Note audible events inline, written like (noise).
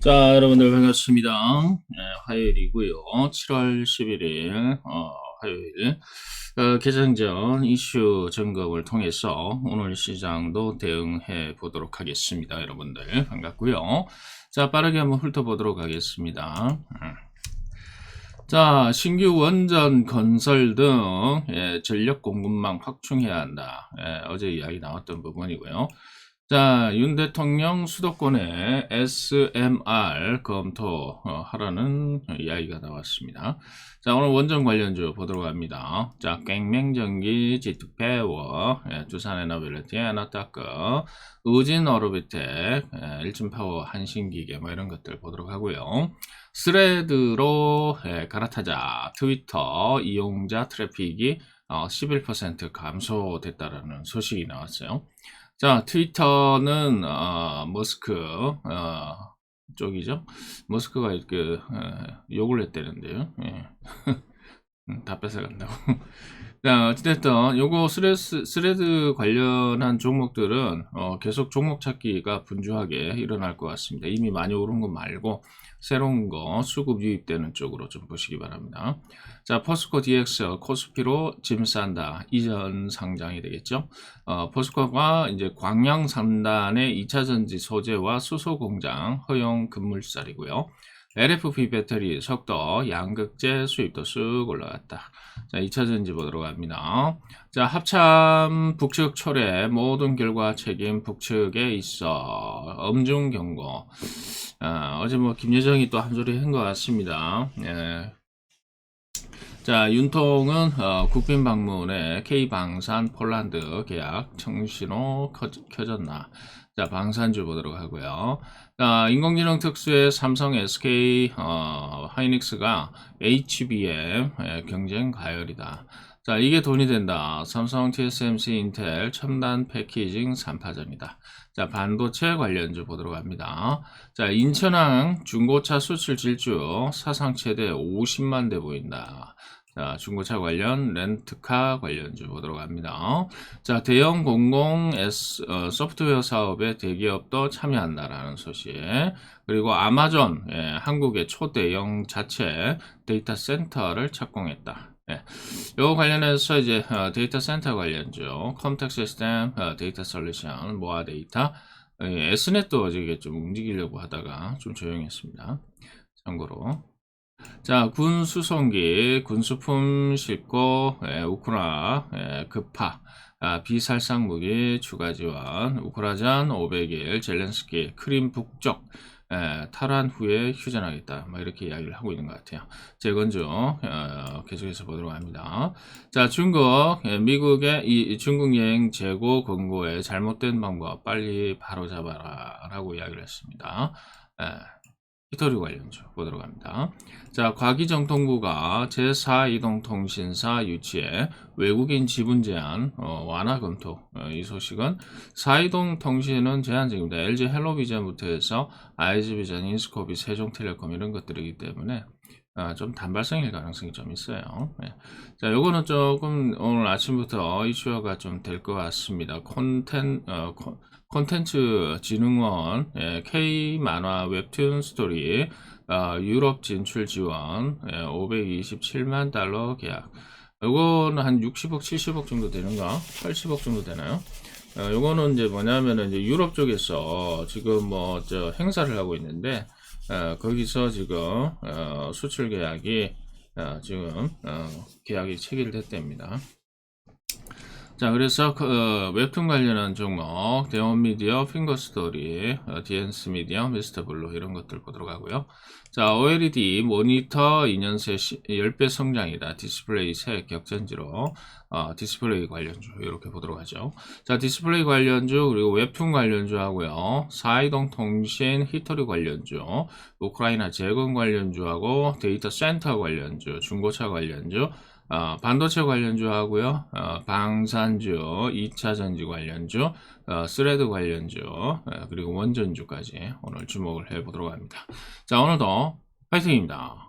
자, 여러분들 반갑습니다. 네, 화요일이고요. 7월 11일 어, 화요일 어, 개장 전 이슈 점검을 통해서 오늘 시장도 대응해 보도록 하겠습니다. 여러분들 반갑고요. 자, 빠르게 한번 훑어보도록 하겠습니다. 음. 자, 신규 원전 건설 등 예, 전력 공급망 확충해야 한다. 예, 어제 이야기 나왔던 부분이고요. 자, 윤 대통령 수도권에 SMR 검토하라는 이야기가 나왔습니다. 자, 오늘 원전 관련주 보도록 합니다. 자, 갱맹전기, 지투페워, 예, 두산에너빌리티, 에너타크, 의진어로비텍, 예, 일진파워, 한신기계 뭐 이런 것들 보도록 하고요. 스레드로 예, 갈아타자 트위터 이용자 트래픽이 어, 11% 감소됐다라는 소식이 나왔어요. 자, 트위터는 어, 머스크 어, 쪽이죠. 머스크가 그 어, 욕을 했다는데요. 예. (laughs) 음, 다 뺏어간다고. (laughs) 자, 어쨌든 요거 스레스, 스레드 관련한 종목들은 어, 계속 종목 찾기가 분주하게 일어날 것 같습니다. 이미 많이 오른 거 말고 새로운 거 수급 유입되는 쪽으로 좀 보시기 바랍니다. 자, 포스코 DX 코스피로 짐 싼다. 이전 상장이 되겠죠. 어, 포스코가 이제 광양 3단의 2차 전지 소재와 수소 공장 허용 금물살이고요. LFP 배터리, 석도, 양극재 수입도 쑥 올라갔다. 자, 2차 전지 보도록 합니다. 자, 합참 북측 철회 모든 결과 책임 북측에 있어 엄중 경고. 아, 어제 뭐 김여정이 또 한 소리 한 것 같습니다. 예. 자, 윤통은 어, 국빈 방문에 K 방산 폴란드 계약 청신호 켜졌나? 자, 방산주 보도록 하고요. 자, 인공지능 특수의 삼성, SK, 어, 하이닉스가 HBM 예, 경쟁 가열이다. 자, 이게 돈이 된다. 삼성, TSMC, 인텔 첨단 패키징 3파전이다. 자, 반도체 관련주 보도록 합니다. 자, 인천항 중고차 수출 질주 사상 최대 50만 대 보인다. 자, 중고차 관련 렌트카 관련주 보도록 합니다. 자, 대형 공공 S, 어, 소프트웨어 사업에 대기업도 참여한다라는 소식. 그리고 아마존, 예, 한국의 초대형 자체 데이터 센터를 착공했다. 예. 요 관련해서 이제 어, 데이터 센터 관련주, 컴텍 시스템, 어, 데이터 솔루션, 모아 데이터, 예, S넷도 어제 좀 움직이려고 하다가 좀 조용했습니다. 참고로. 자, 군 수송기, 군수품 싣고 예, 우크라 예, 급파 아, 비살상 무기 추가 지원, 우크라전 500일 젤렌스키 크림 북쪽 예, 탈환 후에 휴전하겠다. 뭐 이렇게 이야기를 하고 있는 것 같아요. 재건주 어, 계속해서 보도록 합니다. 자, 중국 예, 미국의 이 중국 여행 재고 권고에 잘못된 방법 빨리 바로 잡아라라고 이야기를 했습니다. 예. 히토리 관련주 보도록 합니다. 자, 과기정통부가 제4이동통신사 유치에 외국인 지분 제한 어, 완화 검토. 어, 이 소식은 4이동통신은 제한적입니다. LG 헬로비전부터 해서 IG비전, 인스코비, 세종텔레콤 이런 것들이기 때문에 아, 좀 단발성일 가능성이 좀 있어요. 네. 자, 요거는 조금 오늘 아침부터 이슈화가 좀 될 것 같습니다. 콘텐, 어, 콘, 콘텐츠 진흥원 예, K 만화 웹툰 스토리 어, 유럽 진출 지원 예, 527만 달러 계약. 요거는 한 60억, 70억 정도 되는가? 80억 정도 되나요? 어, 요거는 이제 뭐냐면은 이제 유럽 쪽에서 지금 뭐 저 행사를 하고 있는데 어, 거기서 지금 어, 수출 계약이 어, 지금 어, 계약이 체결됐답니다. 자, 그래서 그, 어, 웹툰 관련한 종목, 대원 미디어, 핑거 스토리, 어, 디엔스 미디어, 미스터 블루 이런 것들 보도록 하고요. 자, OLED 모니터 2년 새 10배 성장이다. 디스플레이 새 격전지로 어, 디스플레이 관련주 이렇게 보도록 하죠. 자, 디스플레이 관련주 그리고 웹툰 관련주 하고요. 사이동 통신 히터리 관련주, 우크라이나 재건 관련주하고 데이터 센터 관련주, 중고차 관련주 어, 반도체 관련주 하고요. 어, 방산주, 2차 전지 관련주, 어, 스레드 관련주, 어, 그리고 원전주까지 오늘 주목을 해보도록 합니다. 자, 오늘도 파이팅입니다.